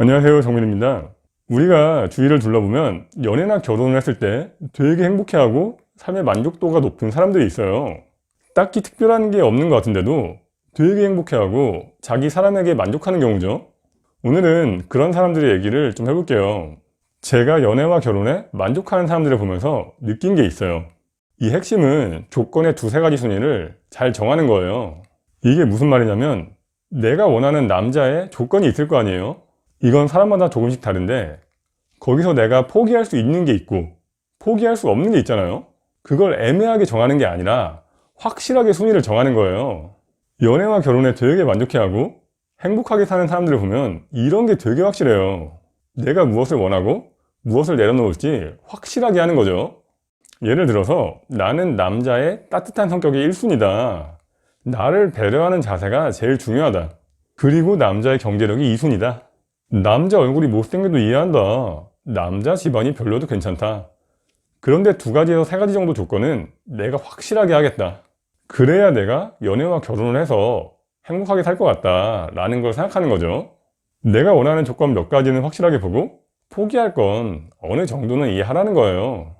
안녕하세요 정민입니다. 우리가 주위를 둘러보면 연애나 결혼을 했을 때 되게 행복해하고 삶의 만족도가 높은 사람들이 있어요. 딱히 특별한 게 없는 것 같은데도 되게 행복해하고 자기 사람에게 만족하는 경우죠. 오늘은 그런 사람들의 얘기를 좀 해볼게요. 제가 연애와 결혼에 만족하는 사람들을 보면서 느낀 게 있어요. 이 핵심은 조건의 두세 가지 순위를 잘 정하는 거예요. 이게 무슨 말이냐면 내가 원하는 남자의 조건이 있을 거 아니에요 이건 사람마다 조금씩 다른데 거기서 내가 포기할 수 있는 게 있고 포기할 수 없는 게 있잖아요. 그걸 애매하게 정하는 게 아니라 확실하게 순위를 정하는 거예요. 연애와 결혼에 되게 만족해하고 행복하게 사는 사람들을 보면 이런 게 되게 확실해요. 내가 무엇을 원하고 무엇을 내려놓을지 확실하게 하는 거죠. 예를 들어서 나는 남자의 따뜻한 성격이 1순위다. 나를 배려하는 자세가 제일 중요하다. 그리고 남자의 경제력이 2순위다 남자 얼굴이 못생겨도 이해한다. 남자 집안이 별로도 괜찮다. 그런데 두 가지에서 세 가지 정도 조건은 내가 확실하게 하겠다. 그래야 내가 연애와 결혼을 해서 행복하게 살 것 같다. 라는 걸 생각하는 거죠. 내가 원하는 조건 몇 가지는 확실하게 보고 포기할 건 어느 정도는 이해하라는 거예요.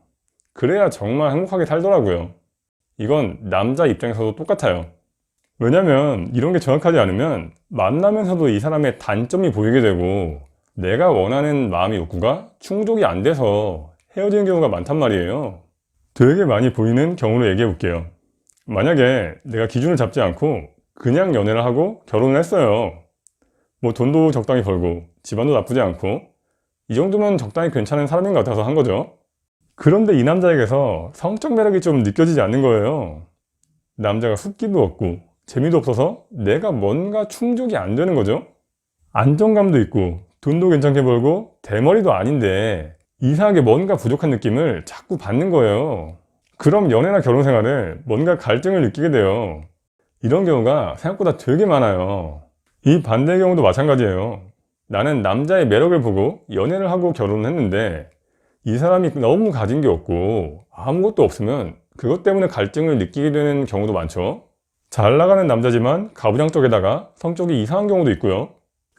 그래야 정말 행복하게 살더라고요. 이건 남자 입장에서도 똑같아요. 왜냐면 이런 게 정확하지 않으면 만나면서도 이 사람의 단점이 보이게 되고 내가 원하는 마음의 욕구가 충족이 안 돼서 헤어지는 경우가 많단 말이에요. 되게 많이 보이는 경우로 얘기해 볼게요. 만약에 내가 기준을 잡지 않고 그냥 연애를 하고 결혼을 했어요. 뭐 돈도 적당히 벌고 집안도 나쁘지 않고 이 정도면 적당히 괜찮은 사람인 것 같아서 한 거죠. 그런데 이 남자에게서 성적 매력이 좀 느껴지지 않는 거예요. 남자가 숫기도 없고 재미도 없어서 내가 뭔가 충족이 안 되는 거죠. 안정감도 있고 돈도 괜찮게 벌고 대머리도 아닌데 이상하게 뭔가 부족한 느낌을 자꾸 받는 거예요. 그럼 연애나 결혼 생활에 뭔가 갈증을 느끼게 돼요. 이런 경우가 생각보다 되게 많아요. 이 반대의 경우도 마찬가지예요. 나는 남자의 매력을 보고 연애를 하고 결혼을 했는데 이 사람이 너무 가진 게 없고 아무것도 없으면 그것 때문에 갈증을 느끼게 되는 경우도 많죠. 잘 나가는 남자지만 가부장 쪽에다가 성격이 이상한 경우도 있고요.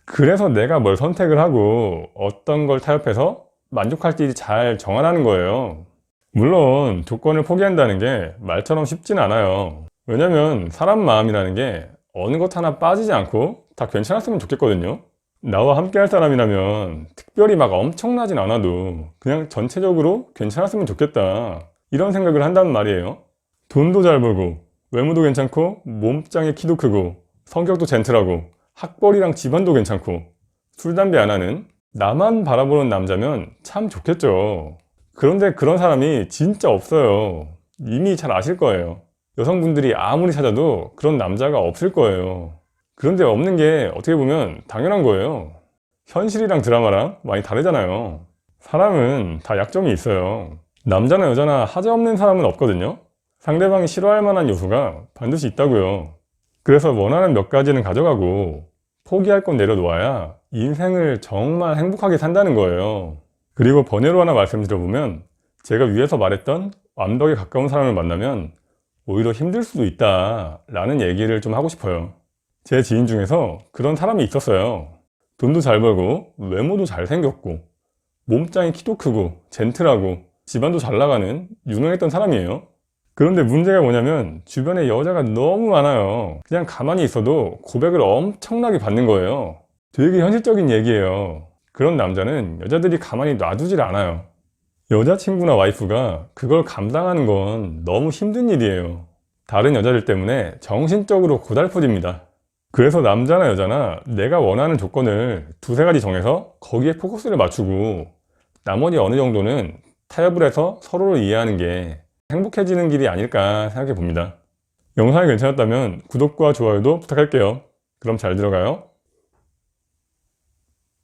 그래서 내가 뭘 선택을 하고 어떤 걸 타협해서 만족할지 잘 정하라는 거예요. 물론 조건을 포기한다는 게 말처럼 쉽진 않아요. 왜냐면 사람 마음이라는 게 어느 것 하나 빠지지 않고 다 괜찮았으면 좋겠거든요. 나와 함께 할 사람이라면 특별히 막 엄청나진 않아도 그냥 전체적으로 괜찮았으면 좋겠다. 이런 생각을 한다는 말이에요. 돈도 잘 벌고 외모도 괜찮고 몸짱에 키도 크고 성격도 젠틀하고 학벌이랑 집안도 괜찮고 술 담배 안 하는 나만 바라보는 남자면 참 좋겠죠. 그런데 그런 사람이 진짜 없어요. 이미 잘 아실 거예요. 여성분들이 아무리 찾아도 그런 남자가 없을 거예요. 그런데 없는 게 어떻게 보면 당연한 거예요. 현실이랑 드라마랑 많이 다르잖아요. 사람은 다 약점이 있어요. 남자나 여자나 하자 없는 사람은 없거든요 상대방이 싫어할 만한 요소가 반드시 있다고요. 그래서 원하는 몇 가지는 가져가고 포기할 건 내려놓아야 인생을 정말 행복하게 산다는 거예요. 그리고 번외로 하나 말씀드려보면 제가 위에서 말했던 완벽에 가까운 사람을 만나면 오히려 힘들 수도 있다 라는 얘기를 좀 하고 싶어요. 제 지인 중에서 그런 사람이 있었어요. 돈도 잘 벌고 외모도 잘생겼고 몸짱이 키도 크고 젠틀하고 집안도 잘 나가는 유명했던 사람이에요. 그런데 문제가 뭐냐면 주변에 여자가 너무 많아요. 그냥 가만히 있어도 고백을 엄청나게 받는 거예요. 되게 현실적인 얘기예요. 그런 남자는 여자들이 가만히 놔두질 않아요. 여자친구나 와이프가 그걸 감당하는 건 너무 힘든 일이에요. 다른 여자들 때문에 정신적으로 고달퍼집니다. 그래서 남자나 여자나 내가 원하는 조건을 두세 가지 정해서 거기에 포커스를 맞추고 나머지 어느 정도는 타협을 해서 서로를 이해하는 게 행복해지는 길이 아닐까 생각해 봅니다. 영상이 괜찮았다면 구독과 좋아요도 부탁할게요. 그럼 잘 들어가요.